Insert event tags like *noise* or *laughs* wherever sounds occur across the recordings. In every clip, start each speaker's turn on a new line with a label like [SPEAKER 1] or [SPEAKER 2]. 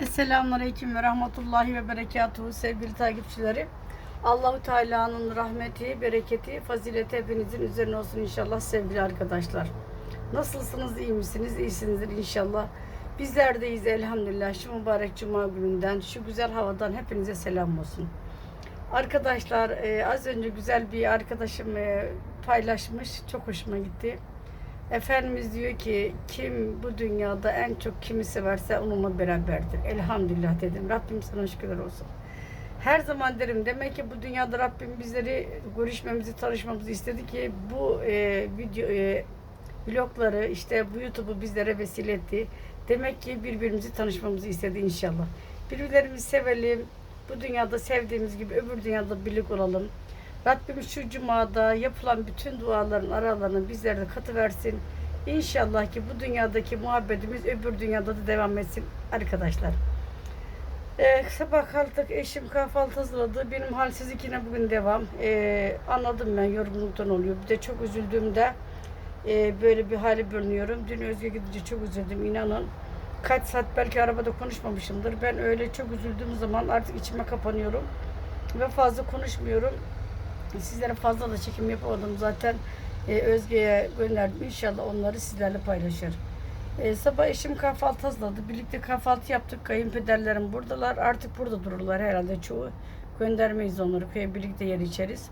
[SPEAKER 1] Esselamun Aleyküm ve Rahmetullahi ve Berekatuhu sevgili takipçilerim. Allahu Teala'nın rahmeti, bereketi, fazileti hepinizin üzerine olsun inşallah sevgili arkadaşlar. Nasılsınız, iyi misiniz? İyisinizdir inşallah. Bizler deyiz elhamdülillah. Şu mübarek cuma gününden, şu güzel havadan hepinize selam olsun. Arkadaşlar e, az önce güzel bir arkadaşım e, paylaşmış. Çok hoşuma gitti. Efendimiz diyor ki kim bu dünyada en çok kimi severse onunla beraberdir. Elhamdülillah dedim. Rabbim sana şükürler olsun. Her zaman derim demek ki bu dünyada Rabbim bizleri görüşmemizi, tanışmamızı istedi ki bu e, video e, vlogları işte bu YouTube'u bizlere vesile etti. Demek ki birbirimizi tanışmamızı istedi inşallah. Birbirlerimizi sevelim. Bu dünyada sevdiğimiz gibi öbür dünyada birlik olalım. Rabbim şu cumada yapılan bütün duaların aralarını bizlere de katıversin. İnşallah ki bu dünyadaki muhabbetimiz öbür dünyada da devam etsin arkadaşlar. Ee, sabah kalktık, eşim kahvaltı hazırladı. Benim halsizlik yine bugün devam. Ee, anladım ben yorgunluktan oluyor. Bir de çok üzüldüğümde e, böyle bir hale bürünüyorum. Dün Özge gidince çok üzüldüm inanın. Kaç saat belki arabada konuşmamışımdır. Ben öyle çok üzüldüğüm zaman artık içime kapanıyorum. Ve fazla konuşmuyorum. Sizlere fazla da çekim yapamadım zaten. E, Özge'ye gönderdim. İnşallah onları sizlerle paylaşır. E, sabah eşim kahvaltı hazırladı. Birlikte kahvaltı yaptık. Kayınpederlerim buradalar. Artık burada dururlar herhalde çoğu. Göndermeyiz onları. Köye birlikte yer içeriz.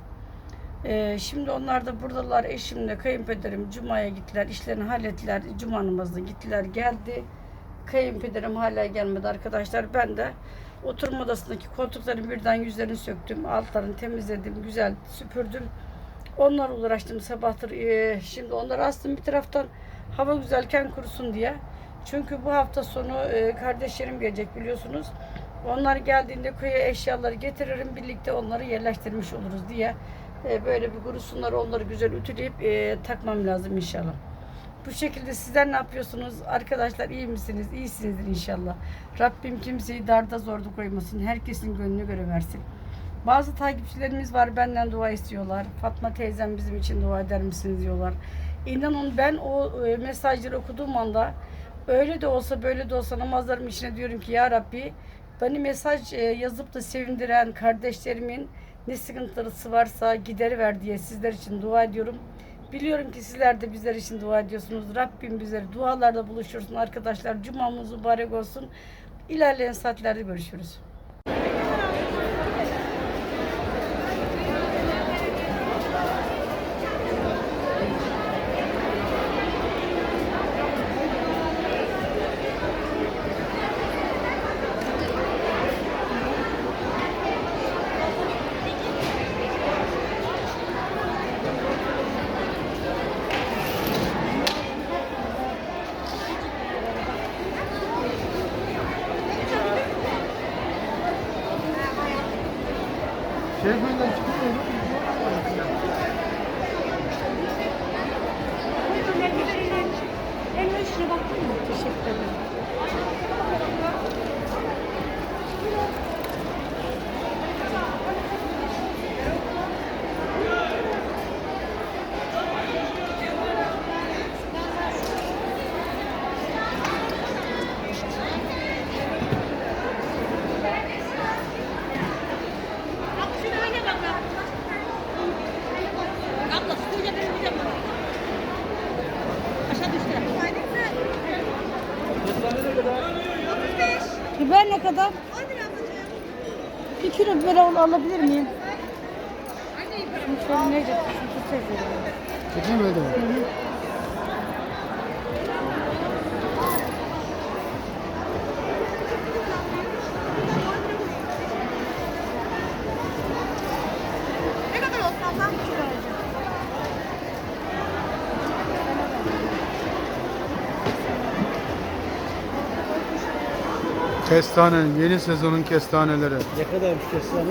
[SPEAKER 1] E, şimdi onlar da buradalar. Eşimle kayınpederim Cuma'ya gittiler. İşlerini hallettiler. Cuma namazına gittiler. Geldi. Kayınpederim hala gelmedi arkadaşlar. Ben de oturma odasındaki koltukların birden yüzlerini söktüm. Altlarını temizledim. Güzel süpürdüm. Onlarla uğraştım sabahtır. Ee, şimdi onları astım bir taraftan hava güzelken kurusun diye. Çünkü bu hafta sonu e, kardeşlerim gelecek biliyorsunuz. Onlar geldiğinde köye eşyaları getiririm. Birlikte onları yerleştirmiş oluruz diye. e, böyle bir kurusunlar onları güzel ütüleyip e, takmam lazım inşallah. Bu şekilde sizler ne yapıyorsunuz? Arkadaşlar iyi misiniz? İyisinizdir inşallah. Rabbim kimseyi darda zorda koymasın. Herkesin gönlünü göre versin. Bazı takipçilerimiz var benden dua istiyorlar. Fatma teyzem bizim için dua eder misiniz diyorlar. İnanın ben o e, mesajları okuduğum anda öyle de olsa böyle de olsa namazlarım içine diyorum ki ya Rabbi beni mesaj e, yazıp da sevindiren kardeşlerimin ne sıkıntısı varsa gideri ver diye sizler için dua ediyorum. Biliyorum ki sizler de bizler için dua ediyorsunuz. Rabbim bizleri dualarda buluşursun arkadaşlar. Cumamız mübarek olsun. İlerleyen saatlerde görüşürüz.
[SPEAKER 2] Şerife'den çıkıyor mu?
[SPEAKER 3] Elma şuna baktın mı?
[SPEAKER 1] Teşekkür ederim.
[SPEAKER 3] Şunu oyna bakalım. Abla suyla benim bir de bana. Aşağı düştü.
[SPEAKER 1] Biber ne kadar? Al- alabilir miyim? Şöyle? Şu teyze.
[SPEAKER 2] Çekeyim öyle mi?
[SPEAKER 3] Ne kadar olsun ablam?
[SPEAKER 2] Kestane, yeni sezonun kestaneleri.
[SPEAKER 4] Ne kadarmış kestane?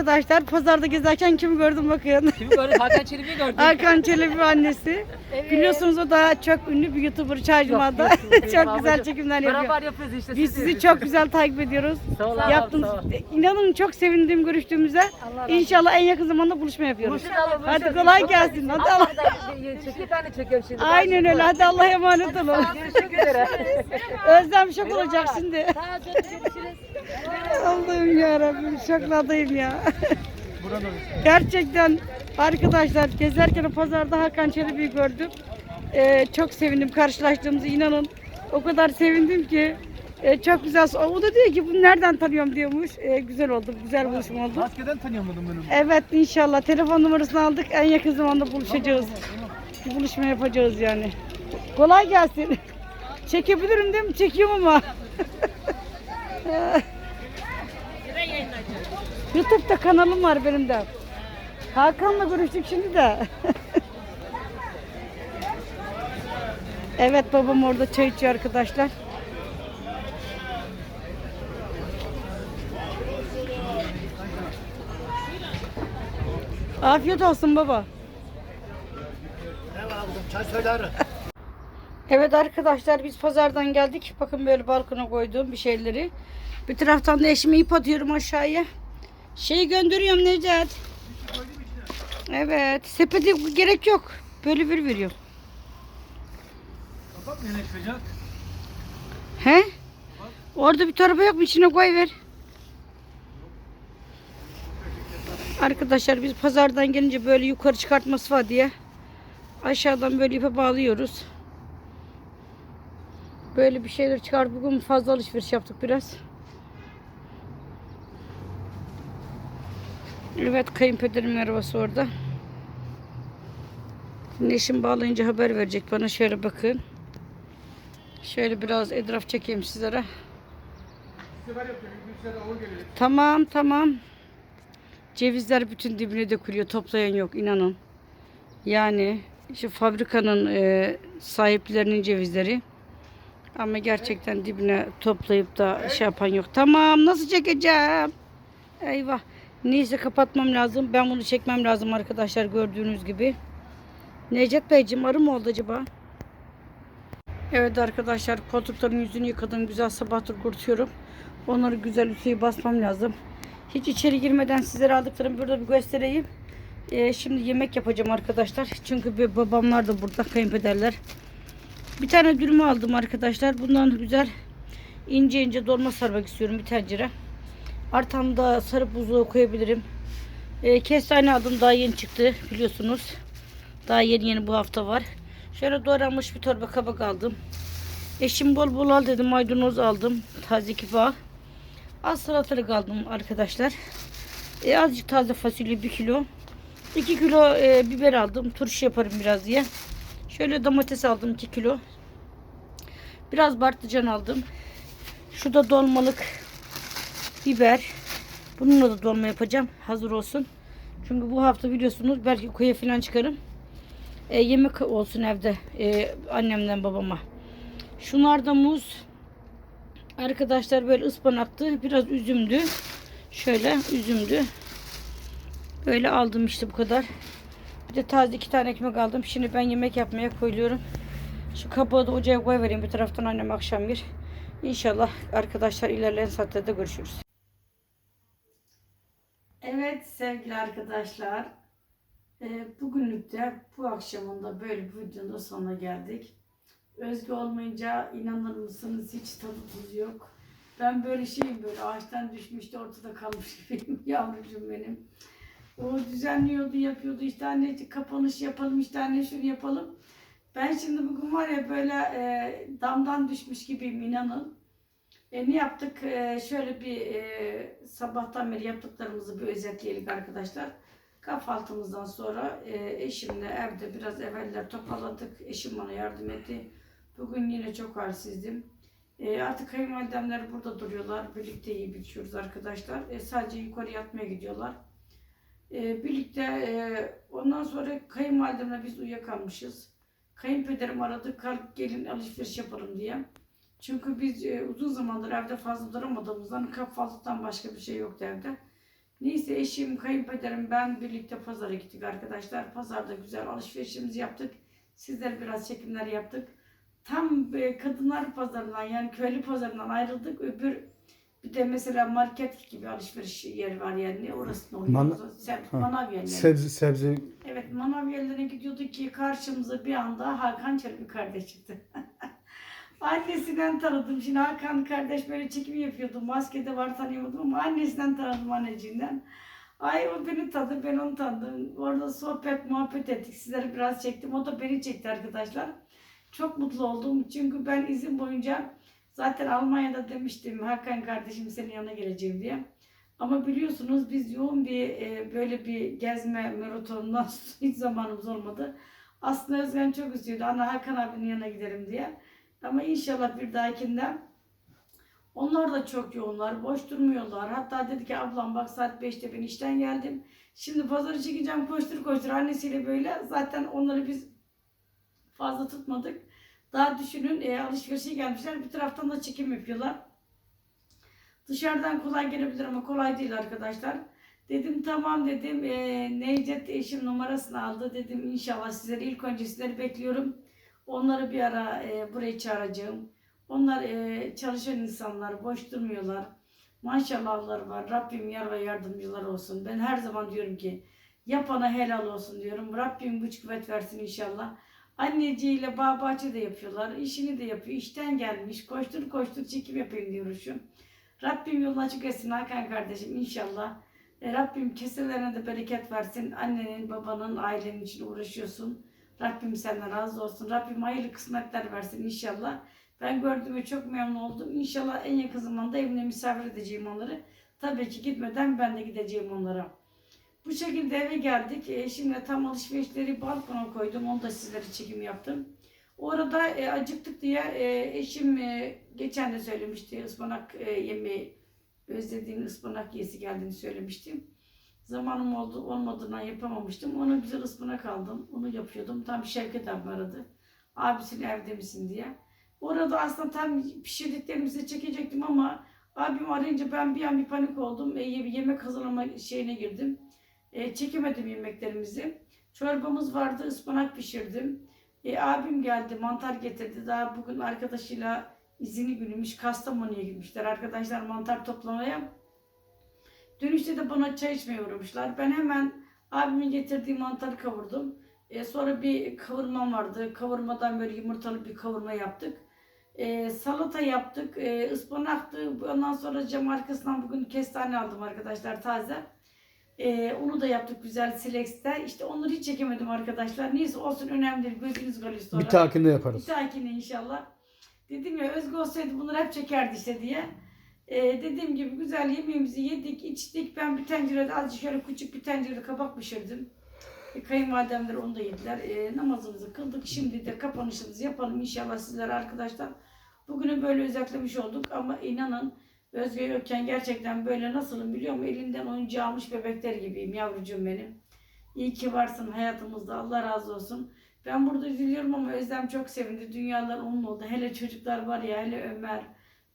[SPEAKER 1] Arkadaşlar pazarda gezerken kimi gördüm bakın.
[SPEAKER 4] Kimi gördün? Hakan Çelebi'yi gördün.
[SPEAKER 1] Hakan Çelebi annesi. Biliyorsunuz o da çok ünlü bir YouTuber Çaycıma'da. *laughs* çok güzel çekimler yapıyor.
[SPEAKER 4] Beraber yapıyoruz işte.
[SPEAKER 1] Biz sizi çok güzel takip ediyoruz.
[SPEAKER 4] Sağ ol
[SPEAKER 1] Yaptınız.
[SPEAKER 4] sağ ol.
[SPEAKER 1] İnanın çok sevindim görüştüğümüze. İnşallah en yakın zamanda buluşma yapıyoruz.
[SPEAKER 4] Buluşalım,
[SPEAKER 1] Hadi kolay gelsin. Hadi Allah.
[SPEAKER 4] Çekil ben de çekiyorum şimdi.
[SPEAKER 1] Aynen öyle. Hadi Allah'a emanet olun.
[SPEAKER 4] Görüşmek üzere.
[SPEAKER 1] Özlem şok olacak şimdi. Allah'ım ya Rabbim şokladayım ya. Gerçekten arkadaşlar gezerken pazarda Hakan Çelebi'yi gördüm. Ee, çok sevindim karşılaştığımıza inanın. O kadar sevindim ki. Ee, çok güzel. O da diyor ki bunu nereden tanıyorum diyormuş. Ee, güzel oldu. Güzel buluşma oldu.
[SPEAKER 2] Maskeden tanıyamadım ben onu.
[SPEAKER 1] Evet inşallah telefon numarasını aldık. En yakın zamanda buluşacağız. Bir buluşma yapacağız yani. Kolay gelsin. *laughs* Çekebilirim değil mi? Çekiyorum ama. *laughs* YouTube'da kanalım var benim de. Hakan'la görüştük şimdi de. evet babam orada çay içiyor arkadaşlar. Afiyet olsun baba.
[SPEAKER 2] Çay söyler. *laughs*
[SPEAKER 1] Evet arkadaşlar biz pazardan geldik. Bakın böyle balkona koyduğum bir şeyleri. Bir taraftan da eşime ip atıyorum aşağıya. Şeyi gönderiyorum Necat. Evet. Sepete gerek yok. Böyle bir veriyor.
[SPEAKER 2] Kapat nereye çıkacak?
[SPEAKER 1] He? Orada bir torba yok mu? İçine koy ver. Arkadaşlar biz pazardan gelince böyle yukarı çıkartması var diye aşağıdan böyle ipe bağlıyoruz. Böyle bir şeyler çıkar. Bugün fazla alışveriş yaptık biraz. Evet kayınpederim arabası orada. Şimdi eşim bağlayınca haber verecek bana. Şöyle bakın. Şöyle biraz etraf çekeyim sizlere. Tamam tamam. Cevizler bütün dibine dökülüyor. Toplayan yok inanın. Yani şu fabrikanın e, sahiplerinin cevizleri. Ama gerçekten dibine toplayıp da şey yapan yok. Tamam nasıl çekeceğim? Eyvah. Neyse kapatmam lazım. Ben bunu çekmem lazım arkadaşlar gördüğünüz gibi. Necdet Beyciğim arı mı oldu acaba? Evet arkadaşlar koltukların yüzünü yıkadım. Güzel sabahtır kurutuyorum. Onları güzel suyu basmam lazım. Hiç içeri girmeden sizlere aldıklarımı burada bir göstereyim. Ee, şimdi yemek yapacağım arkadaşlar. Çünkü bir babamlar da burada kayınpederler. Bir tane dürüm aldım arkadaşlar. Bundan güzel ince ince dolma sarmak istiyorum bir tencere. Artamda sarıp buzluğa koyabilirim. Ee, kestane aldım daha yeni çıktı biliyorsunuz. Daha yeni yeni bu hafta var. Şöyle doğranmış bir torba kabak aldım. Eşim bol bol al dedim. Maydanoz aldım. Taze kifa. Az salatalık aldım arkadaşlar. E, azıcık taze fasulye 1 kilo. 2 kilo e, biber aldım. Turşu yaparım biraz diye. Şöyle domates aldım 2 kilo. Biraz patlıcan aldım. Şu da dolmalık biber. Bununla da dolma yapacağım. Hazır olsun. Çünkü bu hafta biliyorsunuz belki koya falan çıkarım. E, yemek olsun evde e, annemden babama. Şunlar da muz. Arkadaşlar böyle ıspanaktı. Biraz üzümdü. Şöyle üzümdü. Böyle aldım işte bu kadar. Bir de taze iki tane ekmek aldım. Şimdi ben yemek yapmaya koyuyorum. Şu kabuğu da ocağa koy vereyim. Bir taraftan annem akşam bir. İnşallah arkadaşlar ilerleyen saatlerde görüşürüz. Evet sevgili arkadaşlar. Ee, bugünlük de bu akşamında böyle bir videonun sonuna geldik. Özgü olmayınca inanır mısınız hiç tadı tuzu yok. Ben böyle şeyim böyle ağaçtan düşmüş de ortada kalmış *laughs* gibiyim yavrucuğum benim. O düzenliyordu yapıyordu işte anne kapanış yapalım işte anne şunu yapalım. Ben şimdi bugün var ya böyle e, damdan düşmüş gibiyim inanın. E, ne yaptık? E, şöyle bir e, sabahtan beri yaptıklarımızı bir özetleyelim arkadaşlar. Kahvaltımızdan sonra e, eşimle evde biraz evveller toparladık. Eşim bana yardım etti. Bugün yine çok halsizdim. E, artık kayınvalidemler burada duruyorlar. Birlikte yiyip içiyoruz arkadaşlar. E, sadece yukarı yatmaya gidiyorlar. E, birlikte e, ondan sonra kayınvalidemle biz uyuyakalmışız. Kayınpederim aradı. Kalk gelin alışveriş yapalım diye. Çünkü biz e, uzun zamandır evde fazla duramadığımızdan kahvaltıdan başka bir şey yoktu evde. Neyse eşim, kayınpederim, ben birlikte pazara gittik arkadaşlar. Pazarda güzel alışverişimizi yaptık. Sizler biraz çekimler yaptık. Tam e, kadınlar pazarından yani köylü pazarından ayrıldık. Öbür bir de mesela market gibi alışveriş yeri var yani. Orası oluyor?
[SPEAKER 2] Man-
[SPEAKER 1] Sen,
[SPEAKER 2] Ha.
[SPEAKER 1] manav yerleri.
[SPEAKER 2] Sebze, sebze
[SPEAKER 1] Evet manav yerlerine gidiyorduk ki karşımıza bir anda Hakan Çelebi kardeş çıktı. *laughs* Annesinden tanıdım. Şimdi Hakan kardeş böyle çekim yapıyordu. Maskede var tanıyamadım ama annesinden tanıdım anneciğinden. Ay o beni tanıdı, ben onu tanıdım. Orada sohbet, muhabbet ettik. Sizleri biraz çektim. O da beni çekti arkadaşlar. Çok mutlu oldum. Çünkü ben izin boyunca zaten Almanya'da demiştim Hakan kardeşim senin yanına geleceğim diye. Ama biliyorsunuz biz yoğun bir e, böyle bir gezme maratonundan *laughs* hiç zamanımız olmadı. Aslında Özgen çok istiyordu. Ana Hakan abinin yanına giderim diye. Ama inşallah bir dahakinde onlar da çok yoğunlar. Boş durmuyorlar. Hatta dedi ki ablam bak saat 5'te ben işten geldim. Şimdi pazarı çekeceğim koştur koştur annesiyle böyle. Zaten onları biz fazla tutmadık. Daha düşünün e, alışverişe gelmişler. Bir taraftan da çekim yapıyorlar. Dışarıdan kolay gelebilir ama kolay değil arkadaşlar. Dedim tamam dedim. E, Necdet eşim numarasını aldı. Dedim inşallah sizleri ilk önce sizleri bekliyorum. Onları bir ara e, buraya çağıracağım. Onlar e, çalışan insanlar, boş durmuyorlar. Maşallahları var. Rabbim yar ve yardımcılar olsun. Ben her zaman diyorum ki yapana helal olsun diyorum. Rabbim güç kuvvet versin inşallah. Anneciğiyle bağ bahçe de yapıyorlar. İşini de yapıyor. İşten gelmiş. Koştur koştur çekim yapayım diyor şu. Rabbim yolunu açık etsin Hakan kardeşim inşallah. E, Rabbim keselerine de bereket versin. Annenin, babanın, ailenin için uğraşıyorsun. Rabbim senden razı olsun. Rabbim hayırlı kısmetler versin inşallah. Ben gördüğüme çok memnun oldum. İnşallah en yakın zamanda evine misafir edeceğim onları. Tabii ki gitmeden ben de gideceğim onlara. Bu şekilde eve geldik. E, şimdi tam alışverişleri balkona koydum. Onu da sizlere çekim yaptım. Orada e, acıktık diye e, eşim e, geçen de söylemişti ıspanak e, yemeği özlediğini ıspanak yesi geldiğini söylemiştim. Zamanım oldu olmadığından yapamamıştım. Ona güzel ıspanak aldım. Onu yapıyordum. Tam Şevket abi aradı. Abisinin evde misin diye. Orada aslında tam pişirdiklerimizi çekecektim ama abim arayınca ben bir an bir panik oldum. E, ye- yemek hazırlama şeyine girdim. E, çekemedim yemeklerimizi. Çorbamız vardı, ıspanak pişirdim. E, abim geldi, mantar getirdi. Daha bugün arkadaşıyla izini günümüş. Kastamonu'ya gitmişler arkadaşlar mantar toplamaya. Dönüşte de bana çay içmeye uğramışlar. Ben hemen abimin getirdiği mantarı kavurdum. E, sonra bir kavurmam vardı. Kavurmadan böyle yumurtalı bir kavurma yaptık. E, salata yaptık. E, ıspanaktı. Ondan sonra cam arkasından bugün kestane aldım arkadaşlar taze. E, onu da yaptık güzel Silex'te. İşte onları hiç çekemedim arkadaşlar. Neyse olsun önemli değil. Gözünüz kalıyor sonra.
[SPEAKER 2] bir takinde
[SPEAKER 1] Bir
[SPEAKER 2] yaparız.
[SPEAKER 1] dahakine inşallah. Dedim ya Özgü olsaydı bunları hep çekerdi işte diye. Ee, dediğim gibi güzel yemeğimizi yedik, içtik. Ben bir tencerede azıcık şöyle küçük bir tencerede kabak pişirdim. E, kayınvalidemler onu da yediler. E, namazımızı kıldık. Şimdi de kapanışımızı yapalım inşallah sizlere arkadaşlar. Bugünü böyle özetlemiş olduk ama inanın Özge yokken gerçekten böyle nasılım biliyor musun? Elinden oyuncağı almış bebekler gibiyim yavrucuğum benim. İyi ki varsın hayatımızda. Allah razı olsun. Ben burada üzülüyorum ama Özlem çok sevindi. Dünyalar onun oldu. Hele çocuklar var ya hele Ömer.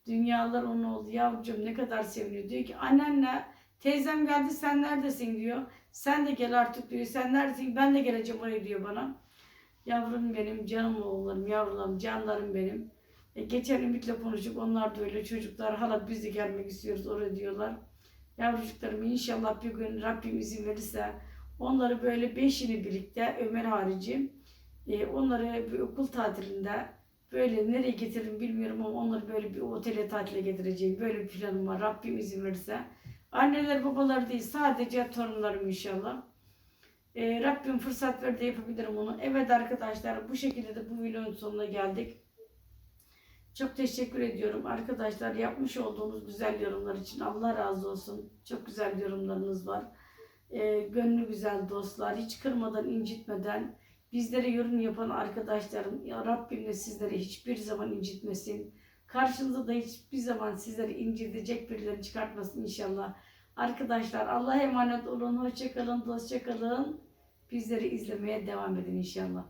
[SPEAKER 1] Dünyalar onun oldu. Yavrucuğum ne kadar seviniyor. Diyor ki annenle teyzem geldi sen neredesin diyor. Sen de gel artık diyor. Sen neredesin ben de geleceğim oraya diyor bana. Yavrum benim, canım oğullarım, yavrularım, canlarım benim. E, geçen Ümit'le konuştuk. Onlar da öyle çocuklar. Hala biz de gelmek istiyoruz oraya diyorlar. Yavrucuklarım inşallah bir gün Rabbim izin verirse onları böyle beşini birlikte Ömer harici e, onları bir okul tatilinde böyle nereye getiririm bilmiyorum ama onları böyle bir otele tatile getireceğim. Böyle bir planım var. Rabbim izin verirse. Anneler babalar değil sadece torunlarım inşallah. E, Rabbim fırsat ver de yapabilirim onu. Evet arkadaşlar bu şekilde de bu videonun sonuna geldik. Çok teşekkür ediyorum arkadaşlar yapmış olduğunuz güzel yorumlar için. Allah razı olsun. Çok güzel yorumlarınız var. E, gönlü güzel dostlar. Hiç kırmadan, incitmeden bizlere yorum yapan arkadaşlarım ya Rabbim de sizleri hiçbir zaman incitmesin. Karşınıza da hiçbir zaman sizleri incitecek birileri çıkartmasın inşallah. Arkadaşlar Allah'a emanet olun. Hoşçakalın, dostça kalın. Bizleri izlemeye devam edin inşallah.